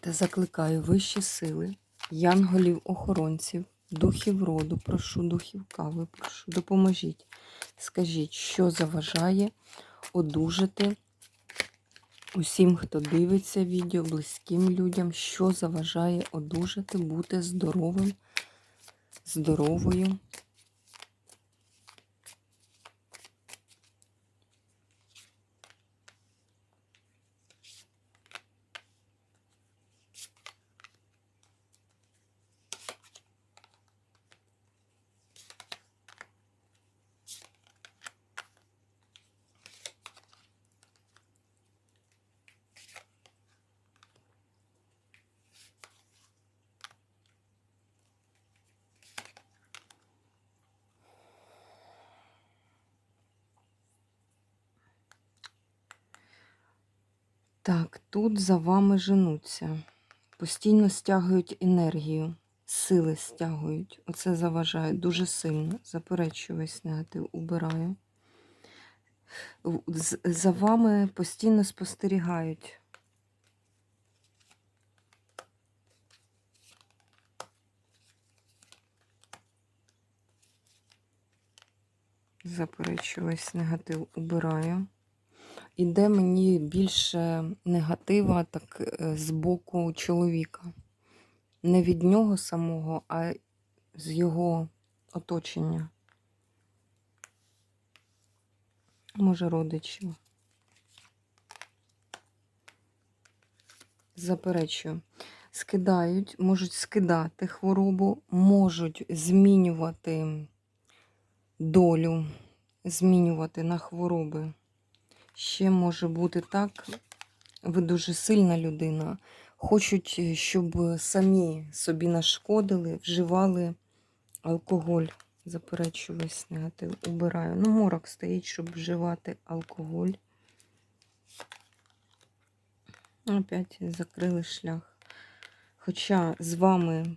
Та закликаю вищі сили, янголів-охоронців, духів роду, прошу духів кави, прошу, допоможіть. Скажіть, що заважає одужати усім, хто дивиться відео, близьким людям, що заважає одужати, бути здоровим, здоровою. Так, тут за вами женуться. Постійно стягують енергію, сили стягують. Оце заважає дуже сильно. Заперечую весь негатив, убираю. За вами постійно спостерігають. Заперечую весь негатив, убираю. Іде мені більше негатива так е, з боку чоловіка. Не від нього самого, а з його оточення. Може, родичів. Заперечую. Скидають, можуть скидати хворобу, можуть змінювати долю, змінювати на хвороби. Ще може бути так, ви дуже сильна людина. Хочуть, е, щоб самі собі нашкодили, вживали алкоголь. Заперечую весь негатив. Убираю. Ну, морок стоїть, щоб вживати алкоголь. Опять закрили шлях. Хоча з вами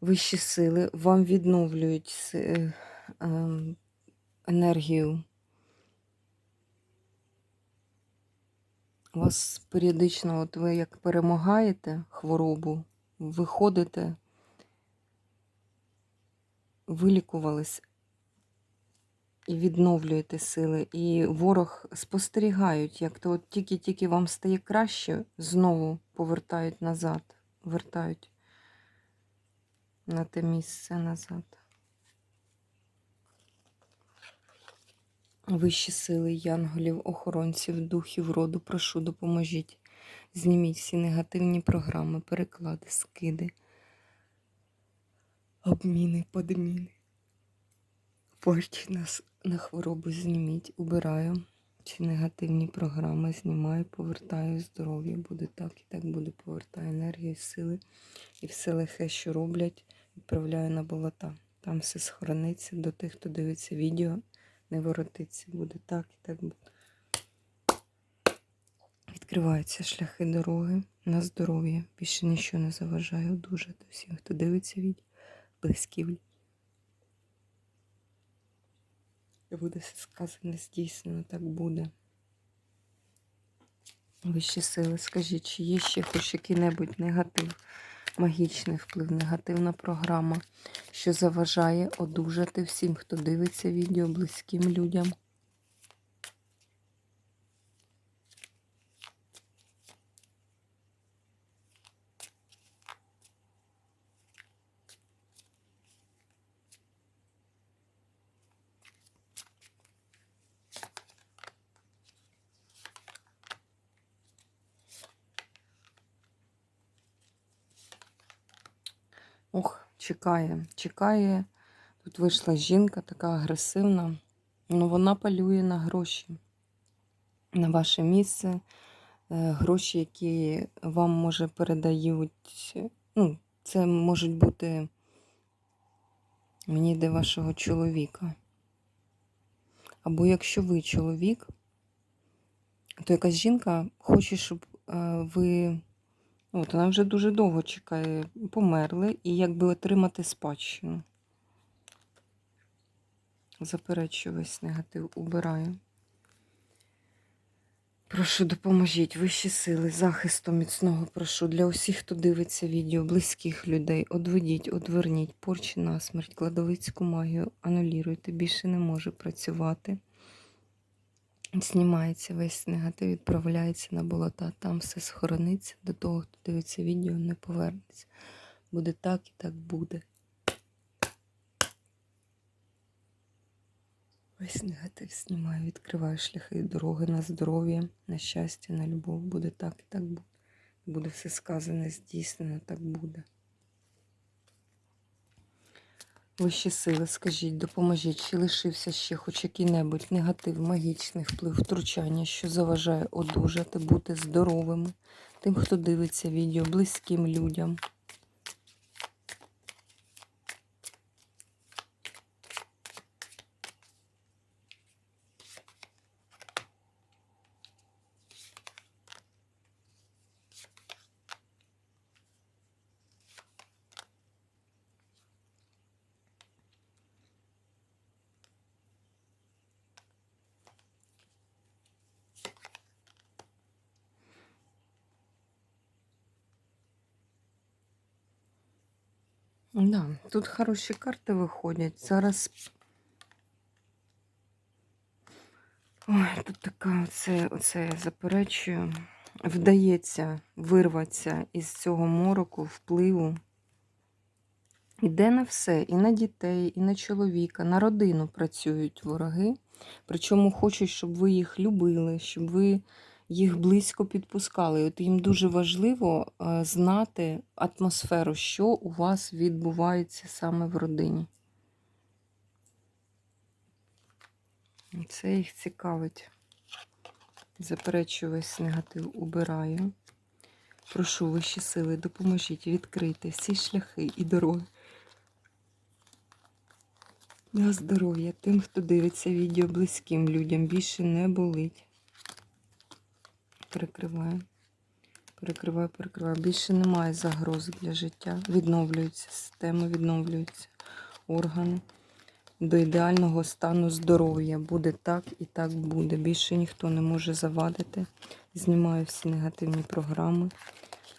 вищі сили вам відновлюють е, ем, енергію. Вас періодично, от ви як перемагаєте хворобу, виходите, вилікувались і відновлюєте сили. І ворог спостерігають, як то от тільки-тільки вам стає краще, знову повертають назад, вертають на те місце назад. Вищі сили, янголів, охоронців, духів роду, прошу, допоможіть. Зніміть всі негативні програми, переклади, скиди, обміни, подміни. Порчі нас на хворобу зніміть, убираю. Ці негативні програми знімаю, повертаю здоров'я. Буде так і так буде, повертаю енергію, сили і все лихе, що роблять, відправляю на болота. Там все схорониться до тих, хто дивиться відео не воротиться. Буде так і так буде. Відкриваються шляхи дороги на здоров'я. Більше нічого не заважає одужати всім, хто дивиться від близьків. Буде все сказане, здійснено, так буде. Вищі сили, скажіть, чи є ще хоч який-небудь негатив, магічний вплив, негативна програма, що заважає одужати всім, хто дивиться відео, близьким людям. Чекає, чекає. Тут вийшла жінка така агресивна. Ну, вона полює на гроші, на ваше місце, гроші, які вам може передають. Ну, це можуть бути мені йде вашого чоловіка. Або якщо ви чоловік, то якась жінка хоче, щоб е, ви. От, вона вже дуже довго чекає, померли, і якби отримати спадщину. Заперечую весь негатив, убираю. Прошу, допоможіть, вищі сили, захисту міцного прошу для усіх, хто дивиться відео, близьких людей. Одведіть, одверніть, порчі насмерть, кладовицьку магію, анулюйте, більше не може працювати. Знімається весь негатив, відправляється на болота. Там все схорониться. До того, хто дивиться відео, не повернеться. Буде так і так буде. Весь негатив знімаю, відкриваю шляхи дороги на здоров'я, на щастя, на любов. Буде так і так буде. Буде все сказане, здійснено, так буде. Вищі сили, скажіть, допоможіть, чи лишився ще хоч який-небудь негатив, магічний вплив, втручання, що заважає одужати, бути здоровими, тим, хто дивиться відео, близьким людям. Да, тут хороші карти виходять. Зараз. Ой, тут така оце, оце я заперечую. Вдається вирватися із цього мороку, впливу. Іде на все, і на дітей, і на чоловіка, на родину працюють вороги. Причому хочуть, щоб ви їх любили, щоб ви їх близько підпускали. От їм дуже важливо е, знати атмосферу, що у вас відбувається саме в родині. Це їх цікавить. Заперечую весь негатив, убираю. Прошу вищі сили, допоможіть відкрити всі шляхи і дороги. На здоров'я тим, хто дивиться відео близьким людям, більше не болить. Перекриваю. Перекриваю, перекриваю. Більше немає загроз для життя. Відновлюється система, відновлюються органи. До ідеального стану здоров'я. Буде так і так буде. Більше ніхто не може завадити. Знімаю всі негативні програми.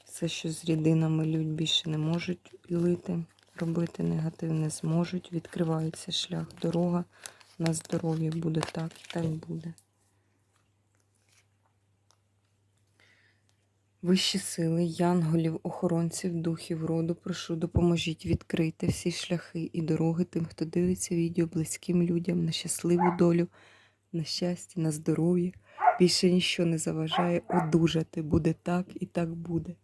Все, що з рідинами людь більше не можуть лити, робити негатив не зможуть. Відкривається шлях, дорога на здоров'я. Буде так і так буде. Вищі сили, янголів, охоронців, духів роду, прошу, допоможіть відкрити всі шляхи і дороги тим, хто дивиться відео близьким людям на щасливу долю, на щастя, на здоров'я. Більше ніщо не заважає одужати. Буде так і так буде.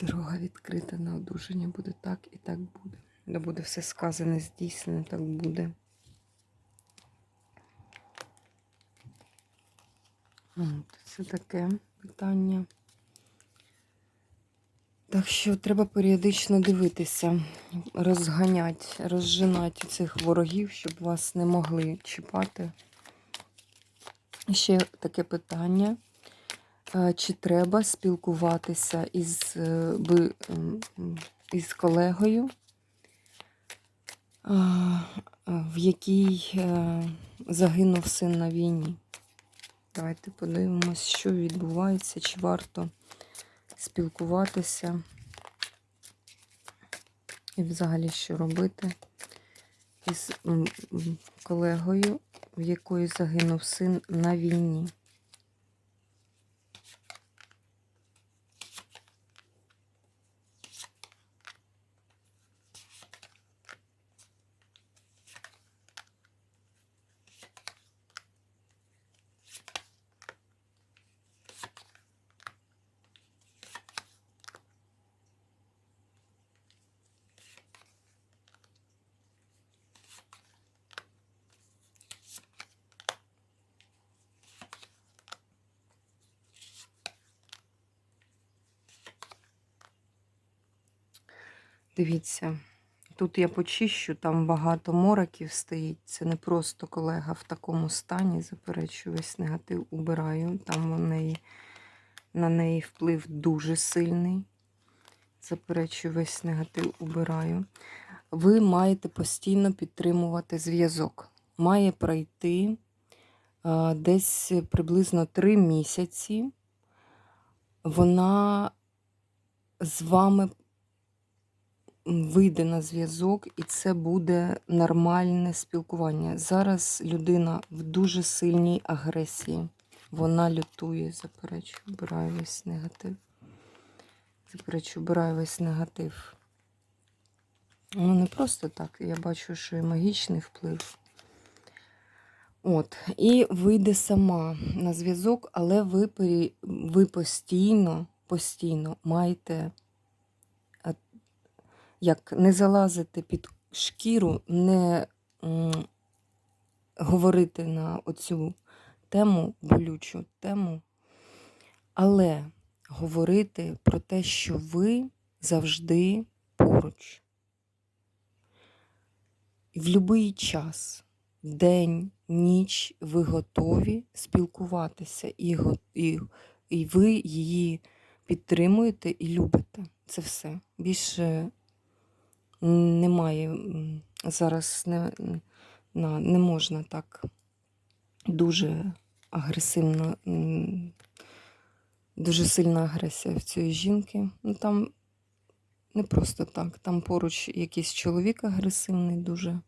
Дорога відкрита на одужання. Буде так і так буде. Да буде все сказане, здійснено, так буде. Це таке питання. Так що треба періодично дивитися, розганяти, розжинати цих ворогів, щоб вас не могли чіпати. Ще таке питання. Е, чи треба спілкуватися із е, із колегою, в якій е, загинув син на війні? Давайте подивимось, що відбувається, чи варто спілкуватися і взагалі що робити із колегою, в якої загинув син на війні. Дивіться, тут я почищу, там багато мороків стоїть. Це не просто колега в такому стані. Заперечую, весь негатив убираю. Там у неї, на неї вплив дуже сильний. Заперечую, весь негатив убираю. Ви маєте постійно підтримувати зв'язок. Має пройти а, десь приблизно 3 місяці. Вона з вами вийде на зв'язок, і це буде нормальне спілкування. Зараз людина в дуже сильній агресії. Вона лютує, заперечую, вбираю весь негатив. Заперечую, вбираю весь негатив. Ну, не просто так. Я бачу, що і магічний вплив. От, і вийде сама на зв'язок, але ви, ви постійно, постійно маєте як не залазити під шкіру, не говорити на оцю тему, болючу тему, але говорити про те, що ви завжди поруч. В будь-який час, день, ніч ви готові спілкуватися, і, і, і ви її підтримуєте і любите. Це все. Більше немає зараз не, не можна так дуже агресивно, дуже сильна агресія в цієї жінки. Ну там не просто так. Там поруч якийсь чоловік агресивний дуже.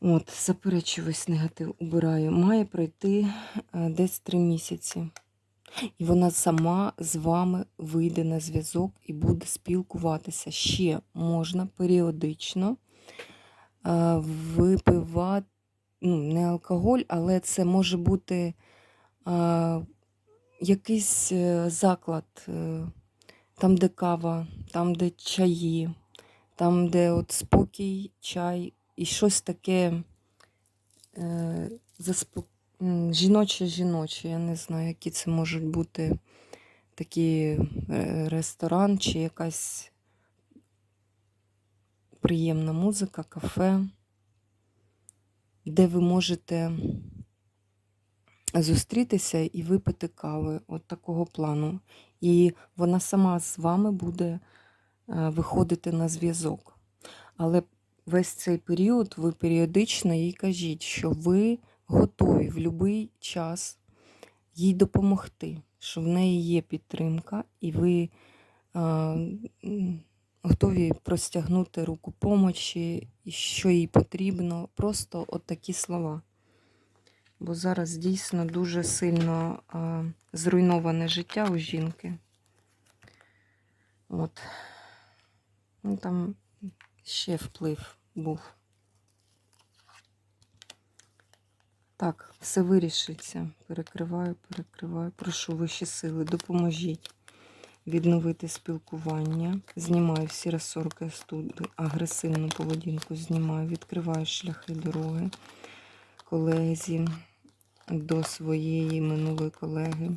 От, заперечую весь негатив убираю. Має пройти е, десь три місяці. І вона сама з вами вийде на зв'язок і буде спілкуватися. Ще можна періодично е, випивати, ну, не алкоголь, але це може бути е, якийсь е, заклад, там, де кава, там, де чаї, там, де от спокій, чай і щось таке е. М, жіноче-жіноче. Я не знаю, які це можуть бути такі е, ресторан чи якась приємна музика, кафе, де ви можете зустрітися і випити кави от такого плану. І вона сама з вами буде е, виходити на зв'язок. Але весь цей період ви періодично їй кажіть, що ви готові в будь-який час їй допомогти, що в неї є підтримка, і ви а, готові простягнути руку помочі, що їй потрібно. Просто от такі слова. Бо зараз дійсно дуже сильно а, зруйноване життя у жінки. От. Ну, там ще вплив був. Так, все вирішиться. Перекриваю, перекриваю. Прошу вищі сили, допоможіть відновити спілкування. Знімаю всі розсорки студи, агресивну поведінку знімаю, відкриваю шляхи дороги колезі до своєї минулої колеги.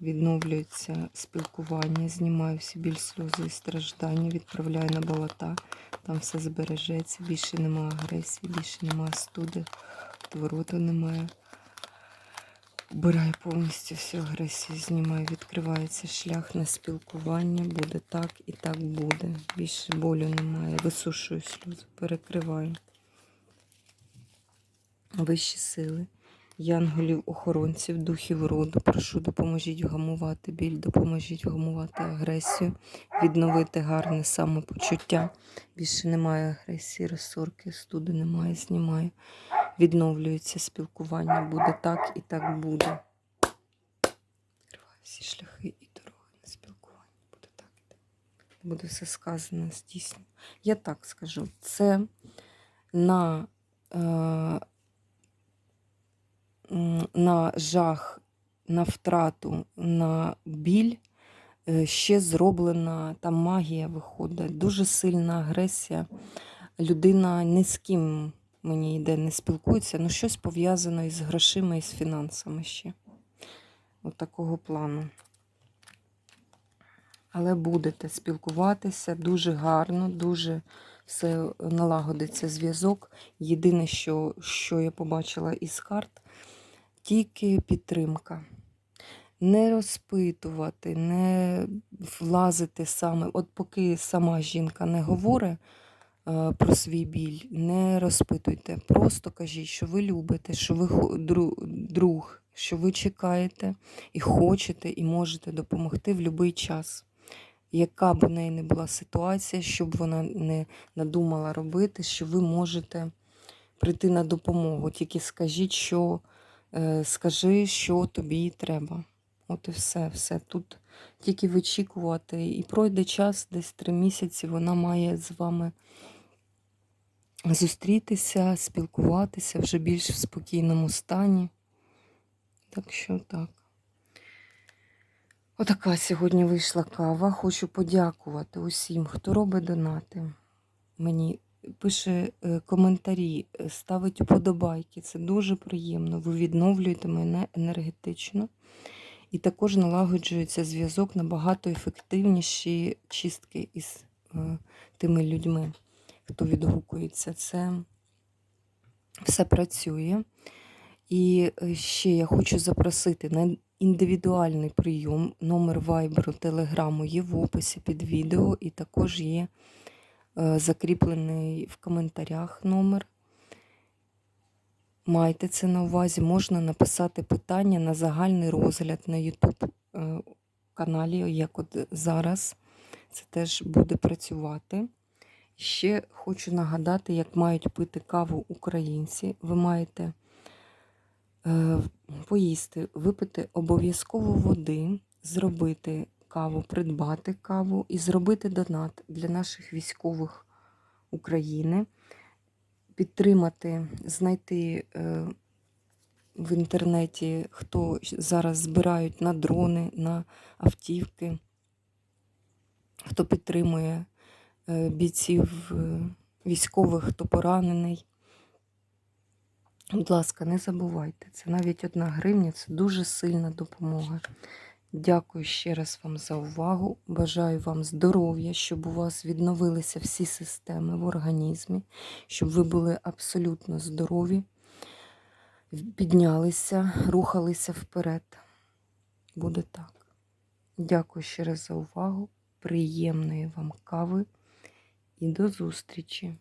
Відновлюється спілкування, знімаю всі біль, сльози і страждання, відправляю на болота, там все збережеться, більше немає агресії, більше немає студи, отвороту немає. Убираю повністю всю агресію, знімаю, відкривається шлях на спілкування, буде так і так буде. Більше болю немає. Висушую сльози, перекриваю. Вищі сили, янголів, охоронців, духів роду. Прошу, допоможіть вгамувати біль, допоможіть вгамувати агресію, відновити гарне самопочуття. Більше немає агресії, розсорки, студи немає, знімаю. Відновлюється спілкування, буде так і так буде. Відкриваю всі шляхи і дороги на спілкування. Буде так і так. Буде все сказано, здійснено. Я так скажу, це на, е, на жах, на втрату, на біль. е, Ще зроблена там магія виходить, дуже сильна агресія. Людина ні з ким мені йде, не спілкується, ну щось пов'язано із грошима і з фінансами ще. От такого плану. Але будете спілкуватися дуже гарно, дуже все налагодиться зв'язок. Єдине, що, що я побачила із карт, тільки підтримка. Не розпитувати, не влазити саме. От поки сама жінка не говорить про свій біль, не розпитуйте. Просто кажіть, що ви любите, що ви друг, що ви чекаєте і хочете, і можете допомогти в будь-який час. Яка б у неї не була ситуація, щоб вона не надумала робити, що ви можете прийти на допомогу. Тільки скажіть, що е, скажи, що тобі треба. От і все, все. Тут тільки вичікувати. І пройде час, десь три місяці, вона має з вами зустрітися, спілкуватися вже більш в спокійному стані. Так що так. Отака сьогодні вийшла кава. Хочу подякувати усім, хто робить донати. Мені пише е, коментарі, е, ставить уподобайки. Це дуже приємно. Ви відновлюєте мене енергетично. І також налагоджується зв'язок набагато ефективніші чистки із е, тими людьми, хто відгукується. Це все працює. І е, ще я хочу запросити на індивідуальний прийом. Номер вайберу, телеграму є в описі під відео, і також є е, закріплений в коментарях номер. Майте це на увазі, можна написати питання на загальний розгляд на YouTube е, каналі, як от зараз. Це теж буде працювати. Ще хочу нагадати, як мають пити каву українці. Ви маєте е, поїсти, випити обов'язково води, зробити каву, придбати каву і зробити донат для наших військових України, підтримати, знайти е, в інтернеті, хто зараз збирають на дрони, на автівки, хто підтримує е, бійців е, військових, хто поранений. Будь ласка, не забувайте, це навіть одна гривня це дуже сильна допомога. Дякую ще раз вам за увагу. Бажаю вам здоров'я, щоб у вас відновилися всі системи в організмі, щоб ви були абсолютно здорові, піднялися, рухалися вперед. Буде так. Дякую ще раз за увагу. Приємної вам кави і до зустрічі!